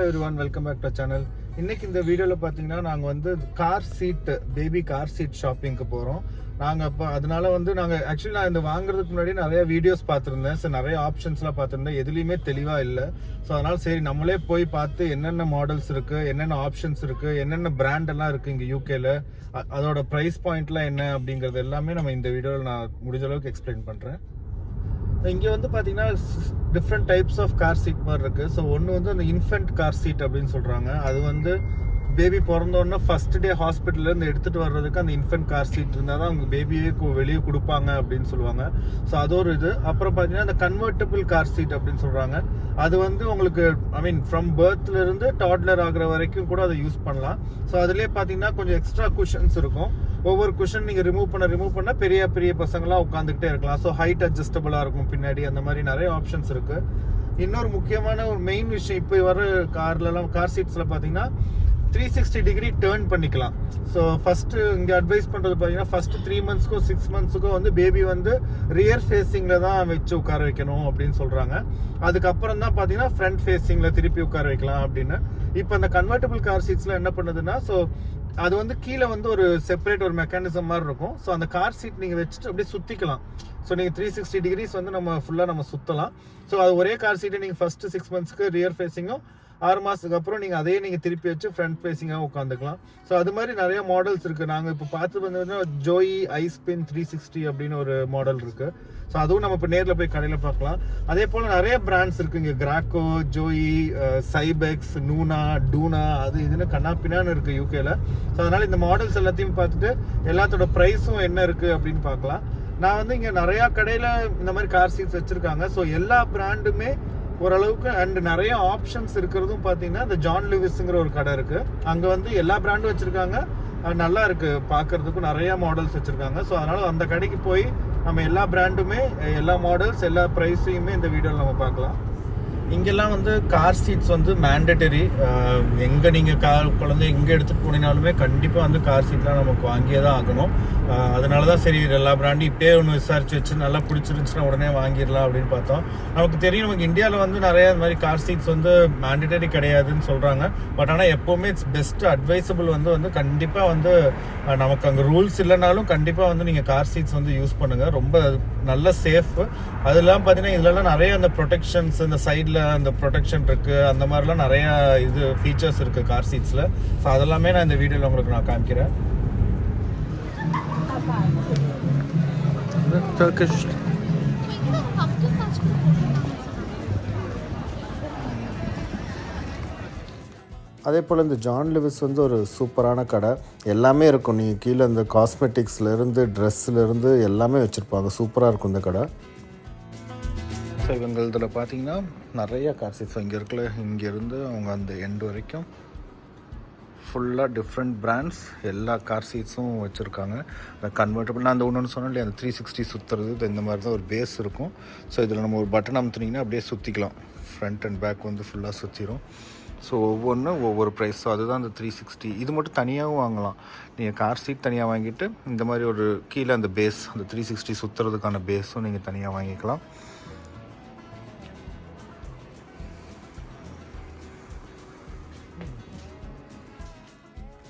Hello everyone welcome back to channel இன்னைக்கு இந்த வீடியோவில் பார்த்தீங்கன்னா நாங்கள் வந்து car seat baby car seat ஷாப்பிங்க்கு போகிறோம் நாங்கள் அப்போ அதனால வந்து நாங்கள் ஆக்சுவலி நான் இந்த வாங்குறதுக்கு முன்னாடி நிறைய வீடியோஸ் பார்த்துருந்தேன். ஸோ நிறைய ஆப்ஷன்ஸ்லாம் பார்த்துருந்தேன். எதுலேயுமே தெளிவாக இல்லை. ஸோ அதனால் சரி நம்மளே போய் பார்த்து என்னென்ன மாடல்ஸ் இருக்குது என்னென்ன ஆப்ஷன்ஸ் இருக்குது என்னென்ன பிராண்டெல்லாம் இருக்குது இங்கே யூகேல அதோட ப்ரைஸ் பாயிண்ட்லாம் என்ன அப்படிங்கிறது எல்லாமே நம்ம இந்த வீடியோவில் நான் முடிஞ்ச அளவுக்கு எக்ஸ்பிளைன் பண்ணுறேன் இங்கே வந்து பார்த்தீங்கன்னா different types of car seat மாதிரி இருக்குது ஸோ ஒன்று வந்து அந்த இன்ஃபென்ட் கார் சீட் அப்படின்னு சொல்கிறாங்க அது வந்து பேபி பிறந்தோடனே ஃபர்ஸ்ட் டே ஹாஸ்பிட்டல்லேருந்து எடுத்துகிட்டு வர்றதுக்கு அந்த இன்ஃபென்ட் கார் சீட் இருந்தால் தான் அவங்க பேபியே வெளியே கொடுப்பாங்க அப்படின்னு சொல்லுவாங்க. ஸோ அது ஒரு இது. அப்புறம் பார்த்தீங்கன்னா அந்த கன்வெர்ட்டபிள் கார் சீட் அப்படின்னு சொல்கிறாங்க அது வந்து உங்களுக்கு ஐ மீன் ஃப்ரம் பர்த்லேருந்து டாட்லர் ஆகிற வரைக்கும் கூட அதை யூஸ் பண்ணலாம். ஸோ அதுலேயே பார்த்தீங்கன்னா கொஞ்சம் எக்ஸ்ட்ரா குஷன்ஸ் இருக்கும். ஒவ்வொரு குஷன் நீங்கள் ரிமூவ் பண்ண ரிமூவ் பண்ண பெரிய பெரிய பசங்களாம் உட்காந்துக்கிட்டே இருக்கலாம். ஸோ ஹைட் அட்ஜஸ்டபுளாக இருக்கும் பின்னாடி. அந்த மாதிரி நிறைய ஆப்ஷன்ஸ் இருக்கு. இன்னொரு முக்கியமான ஒரு மெயின் விஷயம் இப்போ வர கார்லலாம் கார் சீட்ஸில் பார்த்தீங்கன்னா த்ரீ சிக்ஸ்டி டிகிரி டேர்ன் பண்ணிக்கலாம். ஸோ ஃபஸ்ட்டு இங்கே அட்வைஸ் பண்ணுறது பார்த்தீங்கன்னா ஃபர்ஸ்ட் த்ரீ மந்த்ஸ்க்கோ சிக்ஸ் மந்த்ஸுக்கோ வந்து பேபி வந்து ரியர் ஃபேஸிங்கில் தான் வச்சு உட்கார வைக்கணும் அப்படின்னு சொல்கிறாங்க அதுக்கப்புறம் தான் பார்த்தீங்கன்னா ஃப்ரண்ட் ஃபேஸிங்கில் திருப்பி உட்கார வைக்கலாம் அப்படின்னு. இப்போ அந்த கன்வெர்டபுள் கார் சீட்ஸில் என்ன பண்ணுதுன்னா ஸோ அது வந்து கீழே வந்து ஒரு செப்பரேட் ஒரு மெக்கானிசம் மாதிரி இருக்கும். ஸோ அந்த கார் சீட் நீங்கள் வச்சுட்டு அப்படியே சுற்றிக்கலாம் ஸோ நீங்கள் த்ரீ சிக்ஸ்டி டிகிரிஸ் வந்து நம்ம ஃபுல்லாக நம்ம சுற்றலாம் ஸோ அது ஒரே கார் சீட்டை நீங்கள் ஃபஸ்ட்டு சிக்ஸ் மந்த்ஸ்க்கு ரியர் ஃபேஸிங்கும் ஆறு மாதத்துக்கு அப்புறம் நீங்கள் அதையே நீங்கள் திருப்பி வச்சு ஃப்ரண்ட் ஃபேஸிங்காக உட்காந்துக்கலாம் ஸோ அது மாதிரி நிறைய மாடல்ஸ் இருக்குது நாங்கள் இப்போ பார்த்து வந்து ஜோயி ஐஸ்பின் த்ரீ சிக்ஸ்டி அப்படின்னு ஒரு மாடல் இருக்குது ஸோ அதுவும் நம்ம இப்போ நேரில் போய் கடையில் பார்க்கலாம். அதே போல் நிறைய பிராண்ட்ஸ் இருக்குது இங்கே கிராக்கோ ஜோயி சைபெக்ஸ் நூனா டூனா அது இதுன்னு கண்ணாப்பினான்னு இருக்குது யூகேல ஸோ அதனால் இந்த மாடல்ஸ் எல்லாத்தையும் பார்த்துட்டு எல்லாத்தோட ப்ரைஸும் என்ன இருக்குது அப்படின்னு பார்க்கலாம். நான் வந்து இங்கே நிறையா கடையில் இந்த மாதிரி கார் சீட்ஸ் வச்சுருக்காங்க. ஸோ எல்லா பிராண்டுமே ஓரளவுக்கு அண்ட் நிறைய ஆப்ஷன்ஸ் இருக்கிறதும் பார்த்தீங்கன்னா இந்த ஜான் லிவிஸ்ங்கிற ஒரு கடை இருக்குது அங்கே வந்து எல்லா பிராண்டும் வச்சுருக்காங்க. நல்லா இருக்குது பார்க்கறதுக்கும் நிறையா மாடல்ஸ் வச்சுருக்காங்க. ஸோ அதனால் அந்த கடைக்கு போய் நம்ம எல்லா பிராண்டுமே எல்லா மாடல்ஸ் எல்லா ப்ரைஸையுமே இந்த வீடியோவில் நம்ம பார்க்கலாம். இங்கெல்லாம் வந்து கார் சீட்ஸ் வந்து மேண்டட்டரி எங்கே நீங்கள் கார் குழந்தை எங்கே எடுத்துகிட்டு போனீங்கனாலுமே கண்டிப்பாக வந்து கார் சீட்லாம் நமக்கு வாங்கியே தான் ஆகணும். அதனால தான் சரி எல்லா பிராண்டும் இப்படியே ஒன்று விசாரிச்சு வச்சு நல்லா பிடிச்சிருந்துச்சுன்னா உடனே வாங்கிடலாம் அப்படின்னு பார்த்தோம். நமக்கு தெரியும் நமக்கு இந்தியாவில் வந்து நிறைய இந்த மாதிரி கார் சீட்ஸ் வந்து மேண்டட்டரி கிடையாதுன்னு சொல்கிறாங்க பட் ஆனால் எப்போவுமே இட்ஸ் பெஸ்ட் அட்வைசபிள் வந்து வந்து கண்டிப்பாக வந்து நமக்கு அங்கே ரூல்ஸ் இல்லைனாலும் கண்டிப்பாக வந்து நீங்கள் கார் சீட்ஸ் வந்து யூஸ் பண்ணுங்கள் ரொம்ப நல்ல சேஃப் அதெல்லாம் பார்த்தீங்கன்னா இதிலலாம் நிறைய அந்த ப்ரொடெக்ஷன்ஸ் இந்த சைடில் அந்த ப்ரொடெக்ஷன் இருக்குது அந்த மாதிரிலாம் நிறைய இது ஃபீச்சர்ஸ் இருக்குது கார் சீட்ஸில் ஸோ அதெல்லாமே நான் இந்த வீடியோவில் உங்களுக்கு நான் காமிக்கிறேன். அதே போல் இந்த ஜான் லிவிஸ் வந்து ஒரு சூப்பரான கடை. எல்லாமே இருக்கும். நீங்கள் கீழே இந்த காஸ்மெட்டிக்ஸ்லேருந்து ட்ரெஸ்ஸுலேருந்து எல்லாமே வச்சுருப்பாங்க. சூப்பராக இருக்கும் இந்த கடை. ஸோ இவங்க இதில் பார்த்தீங்கன்னா நிறைய காசு இங்கே இருக்கல இங்கேருந்து அவங்க அந்த எண்டு வரைக்கும் ஃபுல்லாக டிஃப்ரெண்ட் பிராண்ட்ஸ் எல்லா கார் சீட்ஸும் வச்சுருக்காங்க. அந்த கன்வெர்ட்டபிள் நான் அந்த ஒன்று சொன்னேன் இல்லையா அந்த த்ரீ சிக்ஸ்டி சுற்றுறது இந்த மாதிரி தான் ஒரு பேஸ் இருக்கும். ஸோ இதில் நம்ம ஒரு பட்டன் அமுத்துனீங்கன்னா அப்படியே சுற்றிக்கலாம் ஃப்ரண்ட் அண்ட் பேக் வந்து ஃபுல்லாக சுற்றிடும் ஸோ ஒவ்வொன்றும் ஒவ்வொரு ப்ரைஸ் ஸோ அதுதான் அந்த த்ரீ சிக்ஸ்டி இது மட்டும் தனியாகவும் வாங்கலாம். நீங்கள் கார் சீட் தனியாக வாங்கிட்டு இந்த மாதிரி ஒரு கீழே அந்த பேஸ் அந்த த்ரீ சிக்ஸ்டி சுற்றுறதுக்கான பேஸும் நீங்கள் தனியாக வாங்கிக்கலாம்.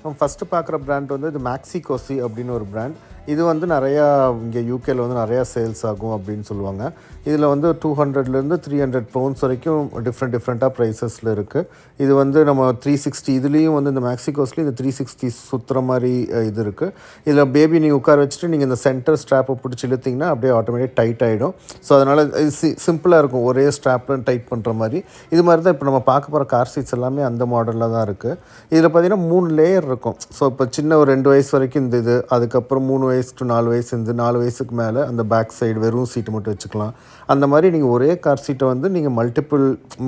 நம்ம ஃபஸ்ட்டு பார்க்குற பிராண்ட் வந்து இது மேக்ஸி கோசி அப்படின்னு ஒரு பிராண்ட் இது வந்து நிறையா இங்கே யூகேல வந்து நிறையா சேல்ஸ் ஆகும் அப்படின்னு சொல்லுவாங்க. இதில் வந்து டூ ஹண்ட்ரட்லேருந்து த்ரீ ஹண்ட்ரட் பவுண்ட்ஸ் வரைக்கும் டிஃப்ரெண்ட் டிஃப்ரெண்ட்டாக ப்ரைஸஸில் இருக்குது இது வந்து நம்ம த்ரீ சிக்ஸ்டி இதுலேயும் வந்து இந்த மேக்ஸிகோஸ்லேயும் இந்த த்ரீ சிக்ஸ்டி சுற்றுற மாதிரி இது இருக்குது இதில் பேபி நீங்கள் உட்கார வச்சுட்டு நீங்கள் இந்த சென்டர் ஸ்ட்ராப்பை பிடிச்சி இழுத்திங்கன்னா அப்படியே ஆட்டோமேட்டிக் டைட் ஆகிடும் ஸோ அதனால் இது சி சிம்பிளாக இருக்கும். ஒரே ஸ்ட்ராப்பில் டைட் பண்ணுற மாதிரி. இது மாதிரி தான் இப்போ நம்ம பார்க்க போகிற கார் சீட்ஸ் எல்லாமே அந்த மாடலில் தான் இருக்குது இதில் பார்த்தீங்கன்னா மூணு லேயர் இருக்கும். ஸோ இப்போ சின்ன ஒரு ரெண்டு வயசு வரைக்கும் இந்த இது. அதுக்கப்புறம் மூணு வயசு டு நாலு வயசு நாலு வயசுக்கு மேலே அந்த பேக் சைடு வெறும் சீட்டு மட்டும் வச்சுக்கலாம். அந்த மாதிரி நீங்கள் ஒரே கார் சீட்டை வந்து நீங்கள் மல்டிபிள்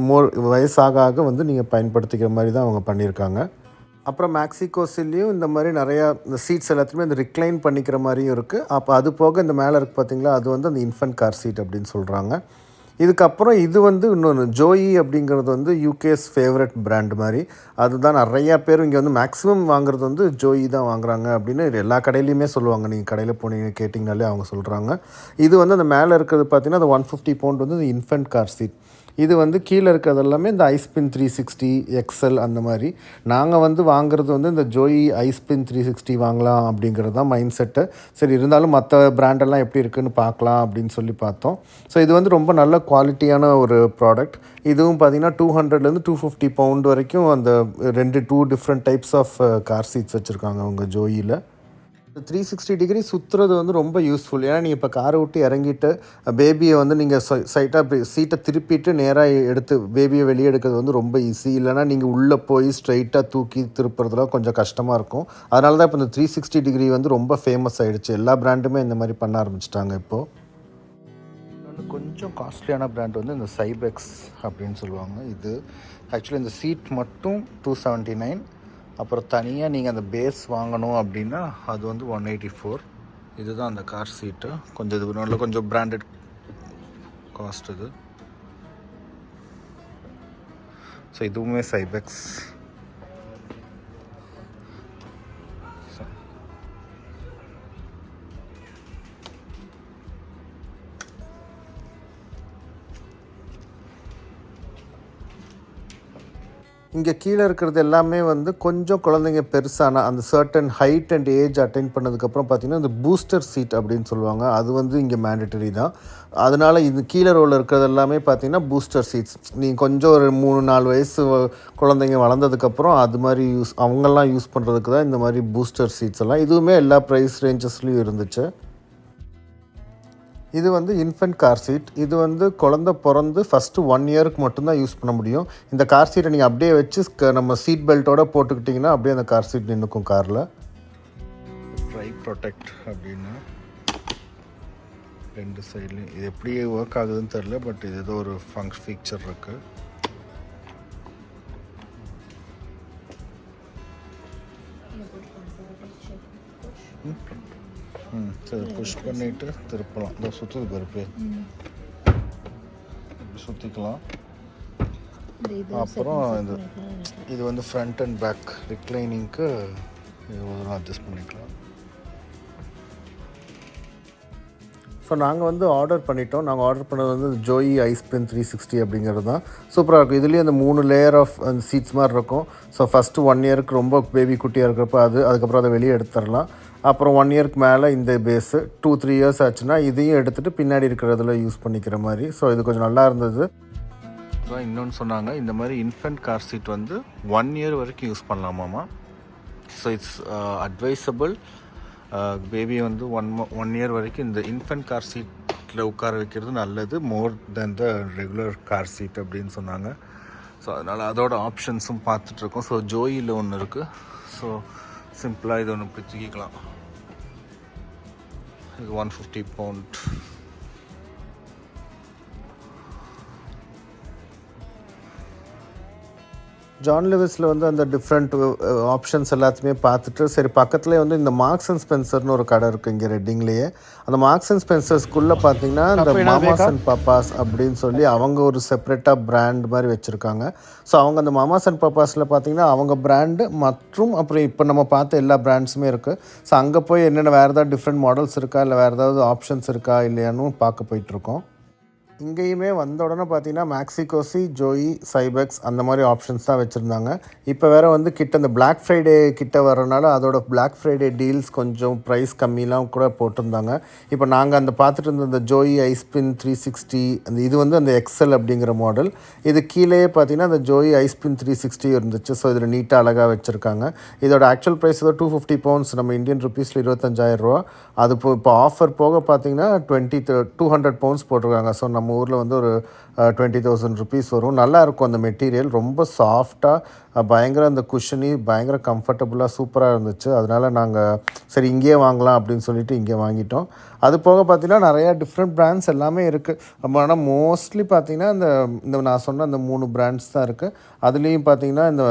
மோர் வயசாக ஆக வந்து நீங்கள் பயன்படுத்திக்கிற மாதிரி தான் அவங்க பண்ணியிருக்காங்க. அப்புறம் மேக்ஸிகோசில்லையும் இந்த மாதிரி நிறையா இந்த சீட்ஸ் எல்லாத்துலேயுமே அந்த ரிக்ளைன் பண்ணிக்கிற மாதிரியும் இருக்குது அப்போ அது போக இந்த மேலே இருக்குது பார்த்தீங்களா அது வந்து அந்த இன்ஃபன்ட் கார் சீட் அப்படின்னு சொல்கிறாங்க இதுக்கப்புறம் இது வந்து இன்னொன்று ஜோயி அப்படிங்கிறது வந்து யூகேஸ் ஃபேவரட் பிராண்ட் மாதிரி. அதுதான் நிறையா பேர் இங்கே வந்து மேக்ஸிமம் வாங்குறது வந்து ஜோயி தான் வாங்குறாங்க அப்படின்னு எல்லா கடையிலையுமே சொல்லுவாங்க. நீங்கள் கடையில் போனீங்க கேட்டிங்கனாலே அவங்க சொல்கிறாங்க இது வந்து அந்த மேலே இருக்கிறது பார்த்தீங்கன்னா அந்த ஒன் ஃபிஃப்டி பவுண்ட் வந்து இந்த இன்ஃபென்ட் கார் சீட் இது வந்து கீழே இருக்கிறது எல்லாமே இந்த ஐஸ்பின் த்ரீ சிக்ஸ்டி எக்ஸல் அந்த மாதிரி. நாங்கள் வந்து வாங்குறது வந்து இந்த ஜோயி ஐஸ்பின் த்ரீ சிக்ஸ்டி வாங்கலாம் அப்படிங்கிறது தான் மைண்ட் செட்டு சரி இருந்தாலும் மற்ற பிராண்டெல்லாம் எப்படி இருக்குன்னு பார்க்கலாம் அப்படின்னு சொல்லி பார்த்தோம். ஸோ இது வந்து ரொம்ப நல்ல குவாலிட்டியான ஒரு ப்ராடக்ட் இதுவும் பார்த்தீங்கன்னா டூ ஹண்ட்ரட்லேருந்து டூ ஃபிஃப்டி பவுண்ட் வரைக்கும் அந்த ரெண்டு two different types of car seats வச்சுருக்காங்க அவங்க ஜோயியில் த்ரீ சிக்ஸ்டி டிகிரி சுற்றுறது வந்து ரொம்ப யூஸ்ஃபுல் ஏன்னா நீங்கள் இப்போ காரை விட்டு இறங்கிட்டு பேபியை வந்து நீங்கள் சைட்டாக சீட்டை திருப்பிட்டு நேராக எடுத்து பேபியை வெளியே எடுக்கிறது வந்து ரொம்ப ஈஸி இல்லைனா நீங்கள் உள்ளே போய் ஸ்ட்ரைட்டாக தூக்கி திருப்புறதுலாம் கொஞ்சம் கஷ்டமாக இருக்கும். அதனால தான் இப்போ இந்த த்ரீ சிக்ஸ்டி டிகிரி வந்து ரொம்ப ஃபேமஸ் ஆகிடுச்சு எல்லா பிராண்டுமே இந்த மாதிரி பண்ண ஆரம்பிச்சிட்டாங்க இப்போது கொஞ்சம் காஸ்ட்லியான பிராண்ட் வந்து இந்த சைபெக்ஸ் அப்படின்னு சொல்லுவாங்க. இது ஆக்சுவலி இந்த சீட் மட்டும் டூ செவன்ட்டி நைன் அப்புறம் தனியாக நீங்கள் அந்த பேஸ் வாங்கணும் அப்படின்னா அது வந்து ஒன் எயிட்டி ஃபோர் இதுதான் அந்த கார் சீட்டு கொஞ்சம் இது நல்ல கொஞ்சம் பிராண்டட் காஸ்ட் இது. ஸோ இதுவுமே சைபெக்ஸ் இங்கே கீழே இருக்கிறது எல்லாமே வந்து கொஞ்சம் குழந்தைங்க பெருசான அந்த certain height and age attain பண்ணதுக்கப்புறம் பார்த்தீங்கன்னா இந்த பூஸ்டர் சீட் அப்படின்னு சொல்லுவாங்க. அது வந்து இங்கே மேண்டட்டரி தான். அதனால் இது கீழே ரோவில் இருக்கிறது எல்லாமே பார்த்திங்கன்னா பூஸ்டர் சீட்ஸ் நீங்கள் கொஞ்சம் ஒரு மூணு நாலு வயசு குழந்தைங்க வளர்ந்ததுக்கப்புறம் அது மாதிரி யூஸ் அவங்கெல்லாம் யூஸ் பண்ணுறதுக்கு தான் இந்த மாதிரி பூஸ்டர் சீட்ஸ் எல்லாம். இதுவுமே எல்லா ப்ரைஸ் ரேஞ்சஸ்லேயும் இருந்துச்சு. இது வந்து இன்ஃபென்ட் கார் சீட் இது வந்து குழந்த பிறந்து ஃபஸ்ட்டு ஒன் இயருக்கு மட்டும்தான் யூஸ் பண்ண முடியும். இந்த கார் சீட்டை நீங்கள் அப்படியே வச்சு க- நம்ம சீட் பெல்ட்டோட போட்டுக்கிட்டிங்கன்னா அப்படியே அந்த கார் சீட் நின்றுக்கும் காரில் ட்ரை ப்ரொடெக்ட் அப்படின்னு ரெண்டு சைட்லேயும் இது எப்படி ஒர்க் ஆகுதுன்னு தெரில பட் இது ஏதோ ஒரு ஃபங்க்ஷ ஃபீச்சர் இருக்குது ம் சரி புஷ் பண்ணிட்டு திருப்பலாம். இந்த சுற்றுது பருப்பு சுற்றிக்கலாம் அப்புறம் இது இது வந்து ஃப்ரண்ட் அண்ட் பேக் ரிக்ளைனிங்க்கு இதெல்லாம் அட்ஜஸ்ட் பண்ணிக்கலாம். ஸோ நாங்கள் வந்து ஆர்டர் பண்ணிட்டோம். நாங்கள் ஆர்டர் பண்ணது வந்து Joie ice pen three sixty அப்படிங்கிறது தான். சூப்பராக இருக்கும். இதுலேயும் அந்த மூணு லேயர் ஆஃப் அந்த சீட்ஸ் மாதிரி இருக்கும். ஸோ ஃபஸ்ட்டு ஒன் இயருக்கு ரொம்ப பேபி குட்டியாக இருக்கிறப்ப அது அதுக்கப்புறம் அதை வெளியே எடுத்துடலாம். அப்புறம் ஒன் இயர்க்கு மேலே இந்த பேஸு டூ த்ரீ இயர்ஸ் ஆச்சுன்னா இதையும் எடுத்துகிட்டு பின்னாடி இருக்கிறதுல யூஸ் பண்ணிக்கிற மாதிரி. ஸோ இது கொஞ்சம் நல்லா இருந்தது. இன்னொன்று சொன்னாங்க இந்த மாதிரி இன்ஃபென்ட் கார் சீட் வந்து ஒன் இயர் வரைக்கும் யூஸ் பண்ணலாமாம்மா? ஸோ இட்ஸ் அட்வைசபிள் பேபி வந்து ஒன் ஒன் இயர் வரைக்கும் இந்த இன்ஃபென்ட் கார் சீட்டில் உட்கார வைக்கிறது நல்லது more then the regular car seat அப்படின்னு சொன்னாங்க. ஸோ அதனால் அதோட ஆப்ஷன்ஸும் பார்த்துட்ருக்கோம் ஸோ ஜோயில் ஒன்று இருக்குது ஸோ சிம்பிளாக இது ஒன்று இப்படி தூக்கிக்கலாம். இது ஒன் ஃபிஃப்டி ஜான் லெவிஸில் வந்து அந்த டிஃப்ரெண்ட் ஆப்ஷன்ஸ் எல்லாத்தையுமே பார்த்துட்டு சரி பக்கத்துலேயே வந்து இந்த மார்க்ஸ் அண்ட் ஸ்பென்சர்னு ஒரு கடை இருக்குது இங்கே ரெட்டிங்லேயே அந்த மார்க்ஸ் அண்ட் ஸ்பென்சர்ஸ்குள்ளே பார்த்தீங்கன்னா இந்த மாமாஸ் அண்ட் பாப்பாஸ் அப்படின்னு சொல்லி அவங்க ஒரு செப்பரேட்டாக பிராண்ட் மாதிரி வச்சுருக்காங்க. ஸோ அவங்க அந்த மாமாஸ் அண்ட் பாப்பாஸில் பார்த்தீங்கன்னா அவங்க பிராண்டு மற்றும் அப்புறம் இப்போ நம்ம பார்த்த எல்லா பிராண்ட்ஸுமே இருக்குது ஸோ அங்கே போய் என்னென்ன வேறு ஏதாவது டிஃப்ரெண்ட் மாடல்ஸ் இருக்கா? இல்லை வேறு ஏதாவது ஆப்ஷன்ஸ் இருக்கா? இல்லையான்னு பார்க்க போயிட்டுருக்கோம் இங்கேயுமே வந்த உடனே பார்த்தீங்கன்னா மேக்ஸிகோசி ஜோயி சைபெக்ஸ் அந்த மாதிரி ஆப்ஷன்ஸ் தான் வச்சுருந்தாங்க. இப்போ வேறு வந்து கிட்ட இந்த பிளாக் ஃப்ரைடே கிட்ட வரனால அதோட பிளாக் ஃப்ரைடே டீல்ஸ் கொஞ்சம் ப்ரைஸ் கம்மிலாம் கூட போட்டிருந்தாங்க. இப்போ நாங்கள் அந்த பார்த்துட்டு இருந்த இந்த ஜோயி ஐஸ்பின் த்ரீ சிக்ஸ்டி அந்த இது வந்து அந்த எக்ஸல் அப்படிங்கிற மாடல் இது கீழேயே பார்த்தீங்கன்னா அந்த ஜோயி ஐஸ்பின் த்ரீ சிக்ஸ்டி இருந்துச்சு. ஸோ இதில் நீட்டாக அழகாக வச்சுருக்காங்க. இதோட ஆக்சுவல் ப்ரைஸ் ஏதோ டூ ஃபிஃப்டி பவுண்ட்ஸ் நம்ம இந்தியன் ருபீஸில் இருபத்தஞ்சாயிரம் ரூபா. அது இப்போ இப்போ ஆஃபர் போக பார்த்தீங்கன்னா டுவெண்ட்டி டூ ஹண்ட்ரட் பவுண்ட்ஸ் போட்டிருக்காங்க. ஸோ நம்ம நம்ம ஊரில் வந்து ஒரு டுவெண்ட்டி தௌசண்ட் ருபீஸ் வரும். நல்லா இருக்கும் அந்த மெட்டீரியல் ரொம்ப சாஃப்டாக பயங்கர அந்த குஷனி பயங்கர கம்ஃபர்டபுளாக சூப்பராக இருந்துச்சு. அதனால் நாங்கள் சரி இங்கேயே வாங்கலாம் அப்படின்னு சொல்லிட்டு இங்கே வாங்கிட்டோம். அது போக பார்த்தீங்கன்னா நிறையா டிஃப்ரெண்ட் பிராண்ட்ஸ் எல்லாமே இருக்குது ஆனால் மோஸ்ட்லி பார்த்தீங்கன்னா இந்த இந்த நான் சொன்ன அந்த மூணு பிராண்ட்ஸ் தான் இருக்குது அதுலேயும் பார்த்தீங்கன்னா இந்த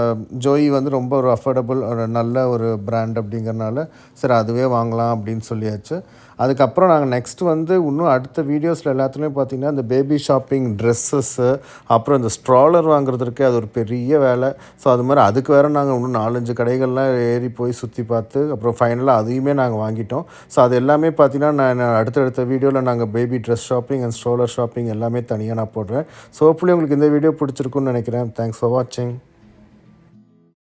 ஜோயி வந்து ரொம்ப ஒரு அஃபோர்டபுள் ஒரு நல்ல ஒரு பிராண்ட் அப்படிங்கிறனால சரி அதுவே வாங்கலாம் அப்படின்னு சொல்லியாச்சு. அதுக்கப்புறம் நாங்கள் நெக்ஸ்ட் வந்து இன்னும் அடுத்த வீடியோஸில் எல்லாத்துலேயும் பார்த்தீங்கன்னா இந்த பேபி ஷாப்பிங் ட்ரெஸ்ஸஸ்ஸு அப்புறம் இந்த ஸ்ட்ராலர் வாங்குறதுக்கு அது ஒரு பெரிய வேலை. ஸோ அது மாதிரி அதுக்கு வேறு நாங்கள் இன்னும் நாலஞ்சு கடைகள்லாம் ஏறி போய் சுற்றி பார்த்து அப்புறம் ஃபைனலாக அதையுமே நாங்கள் வாங்கிட்டோம். ஸோ அது எல்லாமே பார்த்தீங்கன்னா நான் அடுத்தடுத்த வீடியோவில் நாங்கள் baby dress shopping and stroller shopping எல்லாமே தனியாக நான் போடுறேன். ஸோ ஹோப்ஃபுல்லி உங்களுக்கு இந்த வீடியோ பிடிச்சிருக்குன்னு நினைக்கிறேன். தேங்க்ஸ் ஃபார் வாட்சிங்